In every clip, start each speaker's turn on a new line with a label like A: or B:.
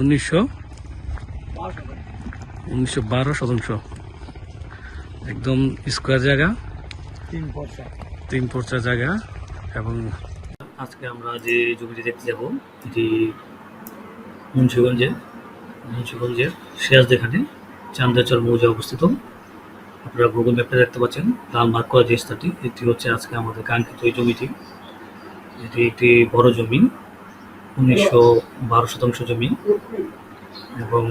A: উনিশশো উনিশশো বারো শতাংশ। একদম স্কোয়ার জায়গা।
B: তিন
A: পর্চা। জায়গা এবং আজকে আমরা যে জমিটি দেখতে যাব এটি মুন্সিগঞ্জে মুন্সিগঞ্জের সিরাজদেখানে চান্দাচর মৌজা অবস্থিত। আপনারা গুগল ম্যাপে দেখতে পাচ্ছেন লাল মার্ক করা যে স্থানটি এটি হচ্ছে আজকে আমাদের কাঙ্ক্ষিত এই জমিটি। এটি একটি বড় জমি। উনিশশো বারো শতাংশ জমি এবং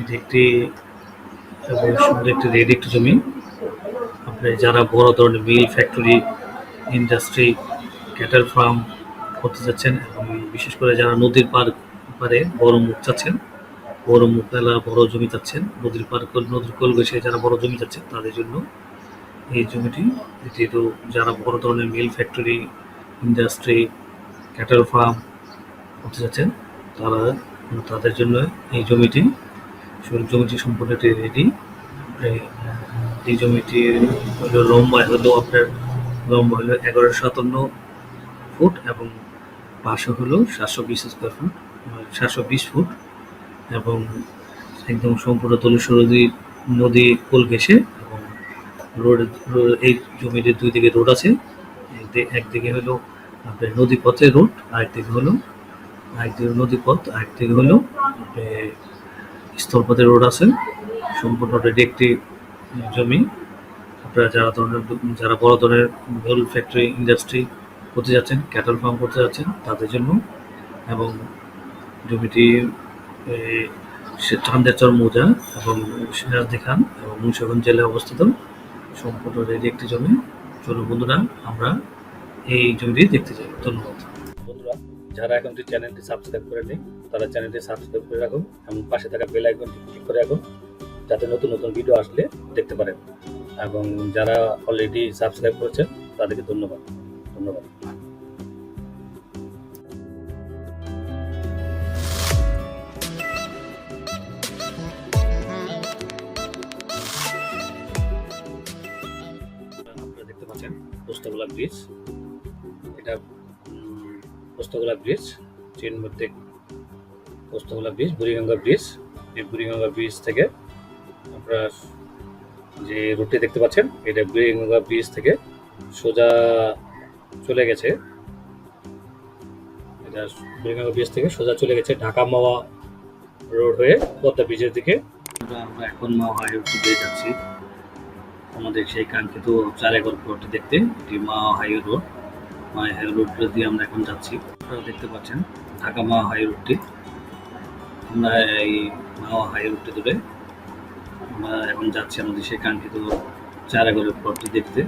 A: এটি একটি সুন্দর একটি রেড একটি জমি। আপনি যারা বড় ধরনের mill factory, industry cattle farm করতে যাচ্ছেন এবং বিশেষ করে যারা নদীর পার পারে বড় মুখ চাচ্ছেন, বড় মুখ এলা বড় জমি চাচ্ছেন, নদীর পার নদীর কোল বসে যারা বড় জমি চাচ্ছেন তাদের জন্য এই জমিটি, এটি তো যারা বড় ধরনের mill factory, industry cattle farm করতে যাচ্ছেন, তারা তাদের জন্য এই জমিটি জমিটি সম্পূর্ণ রেডি এই জমিটি হলো লম্বা হলো আপনার লম্বা হলো এগারো সাতান্ন ফুট এবং পাশে হলো সাতশো বিশ স্কোয়ার ফুট সাতশো বিশ ফুট এবং একদম সম্পূর্ণ তলুশ্বর নদী নদী কোল ঘেসে এবং রোড এই জমিটির দুই দিকে রোড আছে একদিকে হলো আপনার নদী পথে রোড আরেকদিকে হলো আরেকদিকে নদী পথ আরেকদিকে হলো আপনার স্থলপথে রোড আছে। সম্পূর্ণ রেডি একটি জমি। আপনারা যারা ধরনের, যারা বড় ধরনের মিল ফ্যাক্টরি ইন্ডাস্ট্রি করতে যাচ্ছেন ক্যাটল ফার্ম করতে যাচ্ছেন, তাদের জন্য এবং জমিটি চান্দেরচর মৌজা এবং সিরাজদি খান এবং মুন্সিগঞ্জ জেলায় অবস্থিত। সম্পূর্ণ রেডি একটি জমি। চলুন বন্ধুরা, আমরা এই জমিটি দেখতে চাই ধন্যবাদ। যারা এখন চ্যানেলটি সাবস্ক্রাইব করে নেই, তারা চ্যানেলটি সাবস্ক্রাইব করে রাখুন এবং পাশে থাকা বেল আইকনটি ক্লিক করে রাখুন, যাতে নতুন নতুন ভিডিও আসলে দেখতে পারেন। এবং যারা অলরেডি সাবস্ক্রাইব করেছেন, তাদেরকে ধন্যবাদ। ধন্যবাদ। দেখতে পাচ্ছেন, পোস্তগোলা ব্রিজ এটা পোস্তগোলা ব্রিজ, ট্রেন মধ্যে পোস্তগোলা ব্রিজ, বুড়িগঙ্গা ব্রিজ। এই বুড়িগঙ্গা ব্রিজ থেকে আপনারা যে রুটটি দেখতে পাচ্ছেন, এটা বুড়িগঙ্গা ব্রিজ থেকে সোজা চলে গেছে। এটা বুড়িগঙ্গা ব্রিজ থেকে সোজা চলে গেছে ঢাকা মাওয়া রোড হয়ে পদ্মা ব্রিজের দিকে। আমরা এখন মাওয়া হাইওয়ে দিয়ে যাচ্ছি। আমাদের সেই কাঙ্ক্ষিত চার একর প্লটটি দেখতে, এটি মা হাইওয়ে রোড। মা হাইওয়ে রোড দিয়ে আমরা এখন যাচ্ছি। আপনারা দেখতে পাচ্ছেন, ঢাকা মা হাইওয়ে রোডটি আমরা এই মা হাইওয়ে রোডটি ধরে আমরা এখন যাচ্ছি আমাদের সেই কাঙ্ক্ষিত চার একরের প্লটটি দেখতে।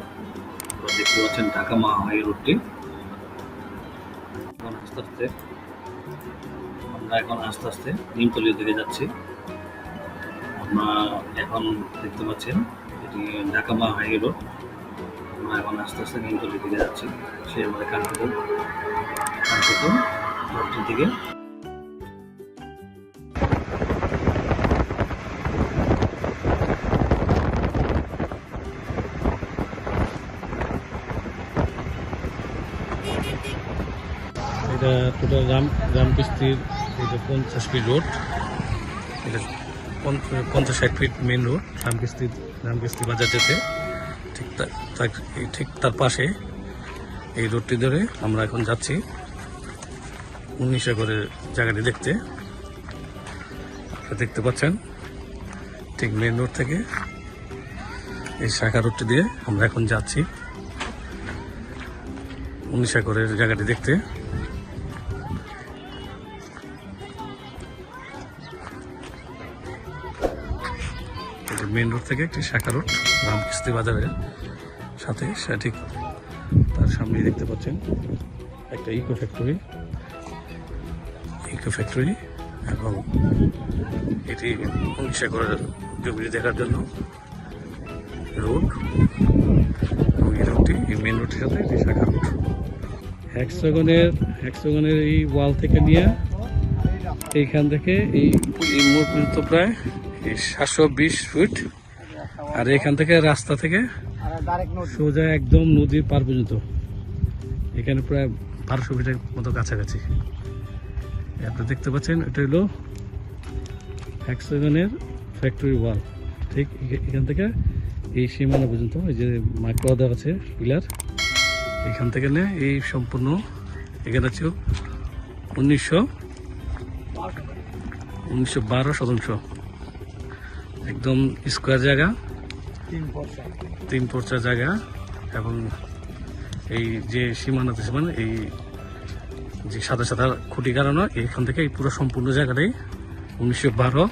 A: আপনারা দেখতে পাচ্ছেন ঢাকা মা হাই রোডটি এখন আস্তে আস্তে আমরা এখন আস্তে আস্তে নিমতলির দিকে যাচ্ছি। আমরা এখন দেখতে পাচ্ছেন এটি ঢাকা মা হাই রোড আমরা এখন আস্তে আস্তে নিমতলির দিকে যাচ্ছি। সেই আমাদের কাঙ্ক্ষিত কাঙ্ক্ষিত রোডটির দিকে এটা টোটাল রাম রামকৃষ্টির এটা পঞ্চাশ ফিট রোড এটা পঞ্চ- পঞ্চাশ ষাট ফিট মেন রোড রামকৃষ্টি রামকৃষ্টি বাজার যেতে। ঠিক তার- ঠিক তার পাশে এই রোডটি ধরে আমরা এখন যাচ্ছি। উনিশ একরের জায়গাটি দেখতে। দেখতে পাচ্ছেন, ঠিক মেন রোড থেকে এই শাখা রোডটি দিয়ে আমরা এখন যাচ্ছি। উনিশ একরের জায়গাটি দেখতে। মেন রোড থেকে একটি শাখা রোড রামকৃষ্টি বাজারের সাথে সঠিক তার সামনেই দেখতে পাচ্ছেন একটা ইকো ফ্যাক্টরি ইকো ফ্যাক্টরি এবং এটি একরের জমি দেখার জন্য রোড এবং এই রোডটি, এই মেন রোডের সাথে একটি শাখা রোড হ্যাক্সাগনের হ্যাক্সাগনের এই ওয়াল থেকে নিয়ে এইখান থেকে এই এই মোড় পর্যন্ত প্রায় এই সাতশো বিশ ফুট আর এখান থেকে রাস্তা থেকে সোজা একদম নদীর পার পর্যন্ত। এখানে প্রায় বারোশো ফিটের মতো কাছাকাছি। আপনি দেখতে পাচ্ছেন এটা হলো হ্যাক্সাগনের ফ্যাক্টরি ওয়াল ঠিক এখান থেকে এই সীমানা পর্যন্ত এই যে মাইক্রো দেওয়া আছে পিলার এখান থেকে নে এই সম্পূর্ণ এখানে আছে উনিশশো উনিশশো বারো শতাংশ। একদম স্কোয়ার জায়গা তিন পর্চা জায়গা এবং এই যে সীমানাতে সীমানা এই যে সাদা সাদা খুঁটি কারণ এখান থেকে এই পুরো সম্পূর্ণ জায়গাটাই উনিশশো বারো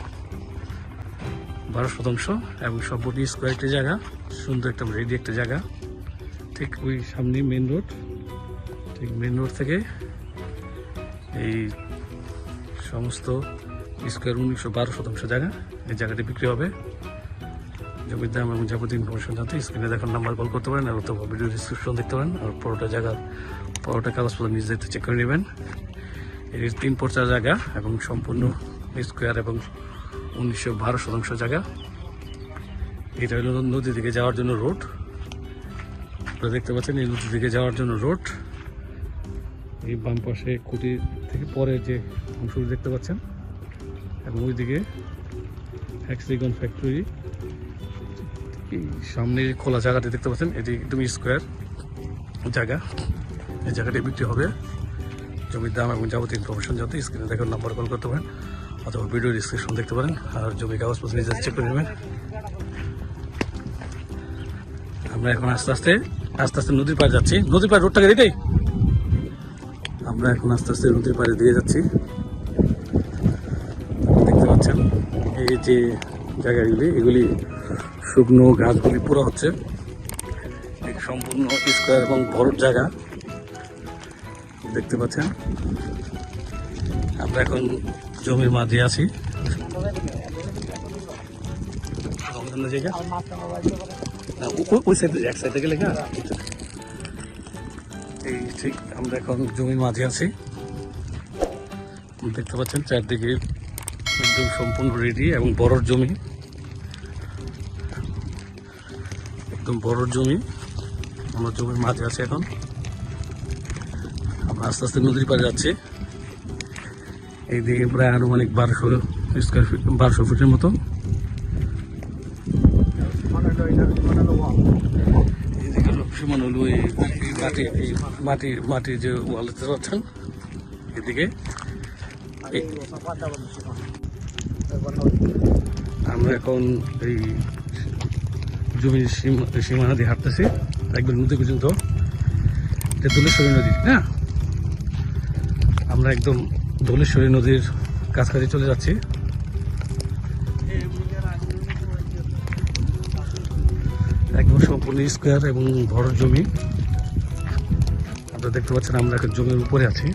A: বারো শতাংশ এবং সম্পূর্ণ স্কোয়ার একটি জায়গা, সুন্দর একটা রেডি একটা জায়গা। ঠিক ওই সামনে মেন রোড ঠিক মেন রোড থেকে এই সমস্ত স্কোয়ার উনিশশো বারো শতাংশ জায়গা, এই জায়গাটি বিক্রি হবে। জমির দাম এবং যাবতীয় ইনফরমেশন জানতে স্ক্রিনে দেখার নাম্বার কল করতে পারেন, আর অথবা ভিডিও ডিসক্রিপশন দেখতে পারেন, আর পরোটা জায়গা পরোটা কাগজপত্র নিজে দেখতে চেক করে নেবেন। এর তিন পর্চা জায়গা এবং সম্পূর্ণ স্কোয়ার এবং উনিশশো বারো শতাংশ জায়গা। এটা হলো নদী দিকে যাওয়ার জন্য রোড আপনারা দেখতে পাচ্ছেন এই নদী দিকে যাওয়ার জন্য রোড এই বাম পাশে খুঁটি থেকে পরে যে অংশটি দেখতে পাচ্ছেন। এবং ওইদিকে হ্যাক্সিগন ফ্যাক্টরি সামনে খোলা জায়গাটি দেখতে পাচ্ছেন, এটি একদম স্কোয়ার জায়গা। এই জায়গাটি বিক্রি হবে। জমির দাম এবং যাবতীয় ইনফরমেশন জানতে স্ক্রিনে দেখার নাম্বার কল করতে পারেন অথবা ভিডিও ডিসক্রিপশন দেখতে পারেন। আর জমি কাগজপত্র নিজে চেক করে নেবেন। আমরা এখন আস্তে আস্তে আস্তে আস্তে নদীর পাড়ে যাচ্ছি। নদীর পাড়ে রোডটাকে এটাই আমরা এখন আস্তে আস্তে নদীর পাড়ে দিয়ে যাচ্ছি। দেখতে পাচ্ছেন, এই যে জায়গাগুলি, এগুলি শুকনো গাছগুলি পুরো হচ্ছে। সম্পূর্ণ স্কোয়ার এবং বড় জায়গা। দেখতে পাচ্ছেন। আমরা এখন জমির মাঝে আছি। এই ঠিক আমরা এখন জমির মাঝে আছি। দেখতে পাচ্ছেন, চারদিকে একদম সম্পূর্ণ রেডি এবং বড় জমি। একদম বড় জমি। আমরা জমির মাঝে আছি এখন। আস্তে আস্তে নদীর পাড়ে যাচ্ছি। এইদিকে প্রায় আনুমানিক বারোশো স্কোয়ার ফিট বারোশো ফিটের মতো। এই মাটি যে এদিকে আমরা এখন এই জমির সীমা- সীমানা দিয়ে হাঁটতেছি একবার নদী পর্যন্ত। এটা নদী হ্যাঁ? আমরা একদম দোলেশ্বরী নদীর কাছাকাছি চলে যাচ্ছি। একদম সম্পূর্ণ স্কোয়ার এবং বড় জমি। আপনারা দেখতে পাচ্ছেন আমরা একটা জমির উপরে আছি।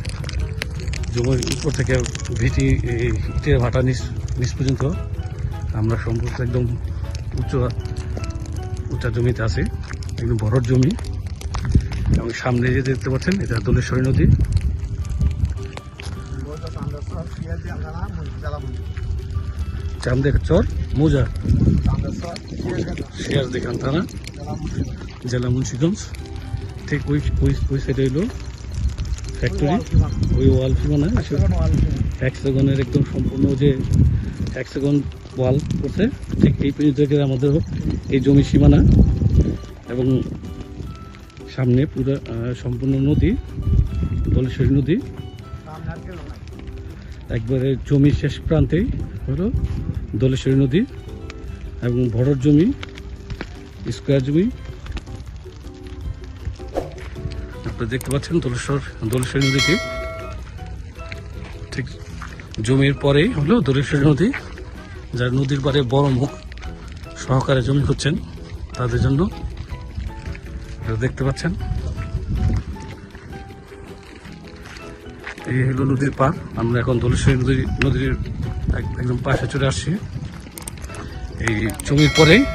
A: জমির উপর থেকে ভিটি ইটের ভাটা নিচ নিচ পর্যন্ত আমরা সম্পূর্ণ একদম উচ্চ উঁচা জমিতে আছি। একদম বড় জমি। এবং সামনে যে দেখতে পাচ্ছেন, এটা দোলেশ্বরী নদী। চান্দের চর মোজা। শেয়ার দেখান থানা জেলা মুন্সিগঞ্জ। ঠিক ওই ওই ওই সাইডে হইল ফ্যাক্টরি ওই ওয়াল সীমানা হ্যাক্সাগনের একদম সম্পূর্ণ যে হ্যাক্সাগন ওয়াল করছে। ঠিক এই পর্যন্ত থেকে আমাদের এই জমি সীমানা এবং সামনে পুরো সম্পূর্ণ নদী দলেশ্বরী নদী। একবারে জমির শেষ প্রান্তেই হলো দলেশ্বরী নদী এবং ভরর জমি, স্কোয়ার জমি। আপনারা দেখতে পাচ্ছেন দলেশ্বর, দলেশ্বরী নদীকে ঠিক জমির পরেই হলো দলেশ্বরী নদী, যার নদীর পাড়ে বড় মুখ সহকারে জমি হচ্ছেন তাদের জন্য। দেখতে পাচ্ছেন এই হলো নদীর পার। আমরা এখন দলেশ্বরী নদী নদীর এক- একদম পাশে চলে আসছি। এই জমির পরেই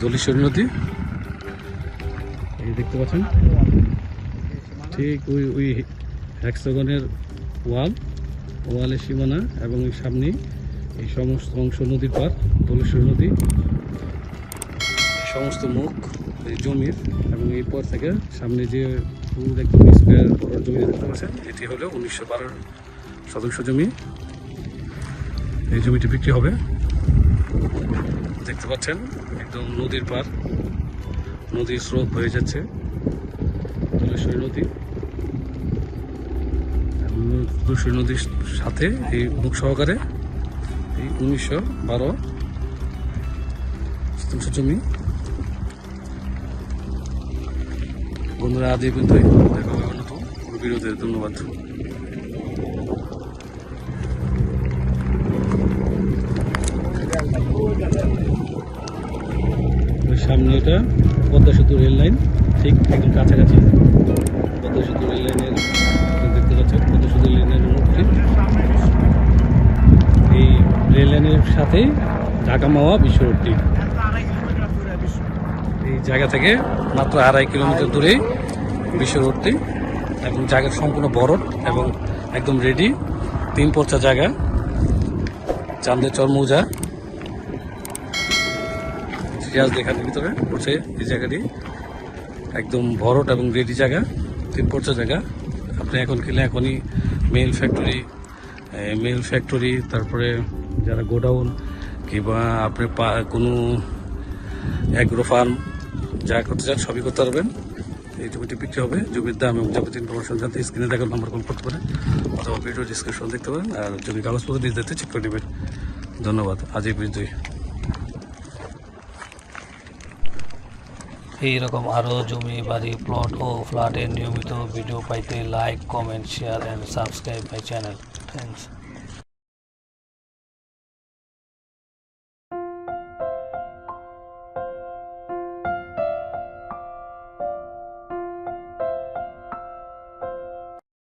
A: দলেশ্বরী নদী। এই দেখতে পাচ্ছেন? ঠিক ওই ওই হ্যাক্সাগনের ওয়াল ওয়ালের সীমানা এবং সামনে এই সমস্ত অংশ নদীর পার দলেশ্বরী নদী। সমস্ত মুখ, এই জমির এবং এই এরপর থেকে সামনে যে পুরো একদম স্কোয়ার জমি দেখতে পাচ্ছেন, এটি হলো উনিশশো বারো শতাংশ জমি। এই জমিটি বিক্রি হবে। দেখতে পাচ্ছেন, একদম নদীর পার। নদীর স্রোত হয়ে যাচ্ছে। ধলেশ্বরী নদী। ধলেশ্বরী নদীর সাথে এই মুখ সহকারে এই উনিশশো বারো শতাংশ জমি। বন্ধুরা, আজ এই পর্যন্তই। দেখা বিরোধের ধন্যবাদ। সামনে এটা পদ্মা সেতু রেল লাইন, ঠিক একদম কাছাকাছি। পদ্মা সেতু রেল লাইনের দেখতে পাচ্ছেন, পদ্মা সেতু রেল লাইনের এই রেল লাইনের সাথে ঢাকা মাওয়া বিশ্ব রোডটি এই জায়গা থেকে মাত্র আড়াই কিলোমিটার দূরে বিশ্ব রোডটি। এবং জায়গা সম্পূর্ণ বরফ এবং একদম রেডি তিন পর্চা জায়গা। চান্দের চর মৌজা। সিরাজ দেখানোর ভিতরে পড়ছে এই জায়গাটি। একদম ভরট এবং রেডি জায়গা, তিন পর্চা জায়গা। আপনি এখন কিনলে এখনই মেল ফ্যাক্টরি মেল ফ্যাক্টরি তারপরে যারা গোডাউন কিংবা আপনি কোনো অ্যাগ্রো ফার্ম যা করতে চান সবই করতে পারবেন। এই জমিটি বিক্রি হবে জমির দাম এবং যাবতীয় ইনফরমেশন জানতে স্ক্রিনে দেখার নাম্বার কল করতে পারেন অথবা ভিডিও ডিসক্রিপশন দেখতে পারেন। আর জমি কাগজপত্র দিয়ে দিতে চেক করে নেবেন। ধন্যবাদ। আজ এই পর্যন্তই।
B: এইরকম আরও জমি, বাড়ি প্লট ও ফ্ল্যাটের নিয়মিত ভিডিও পাইতে like comment share and subscribe my channel thanks